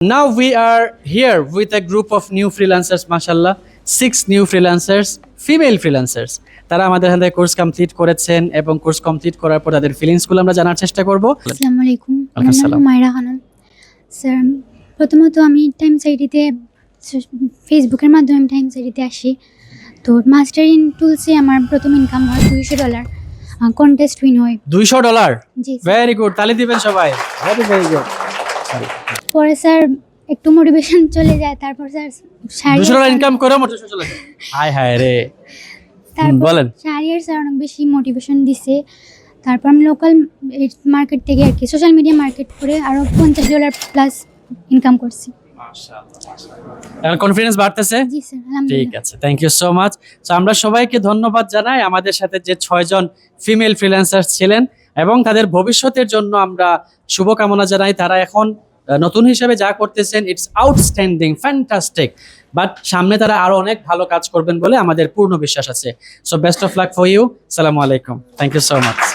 Now we are here with a group of new freelancers, mashallah, six new freelancers, female freelancers. তারা আমাদের হাতে course complete করেছেন এবং course complete করার পর তাদের ফিলিংসগুলো আমরা জানার চেষ্টা করব। আসসালামু আলাইকুম আমার নাম। মায়রা খানম স্যার প্রথমত আমি টাইম সাইডিতে ফেসবুকের মাধ্যমে টাইম সাইডিতে আসি। তো মাস্টার ইন টুলসে আমার প্রথম ইনকাম হয় দুইশো ডলার কন্টেস্ট উইন হয়। দুইশো ডলার জি। ভেরি গুড তালি দিবেন সবাই। ভেরি ভেরি গুড পরে স্যার একটু মোটিভেশন চলে যায় তারপর স্যার শাড়ি দুশো ডলার ইনকাম করে মোটিভেশন চলে যায়। হায় হায় রে। বলেন। শাড়িয়ার স্যার অনেক বেশি মোটিভেশন দিছে। তারপর আমি লোকাল মার্কেট থেকে আর কি সোশ্যাল মিডিয়া মার্কেট করে আরও পঞ্চাশ ডলার প্লাস ইনকাম করছি। এখন কনফিডেন্স বাড়তেছে? ঠিক আছে thank you so much so আমরা সবাইকে ধন্যবাদ জানাই আমাদের সাথে যে ছয়জন ফিমেল ফ্রিল্যান্সার ছিলেন। এবং তাদের ভবিষ্যতের জন্য আমরা শুভকামনা জানাই। তারা এখন নতুন হিসেবে যা করতেছেন ইটস আউটস্ট্যান্ডিং ফ্যান্টাস্টিক বাট সামনে তারা আরও অনেক ভালো কাজ করবেন বলে আমাদের পূর্ণ বিশ্বাস আছে। So best of luck for you সালামু আলাইকুম। Thank you so much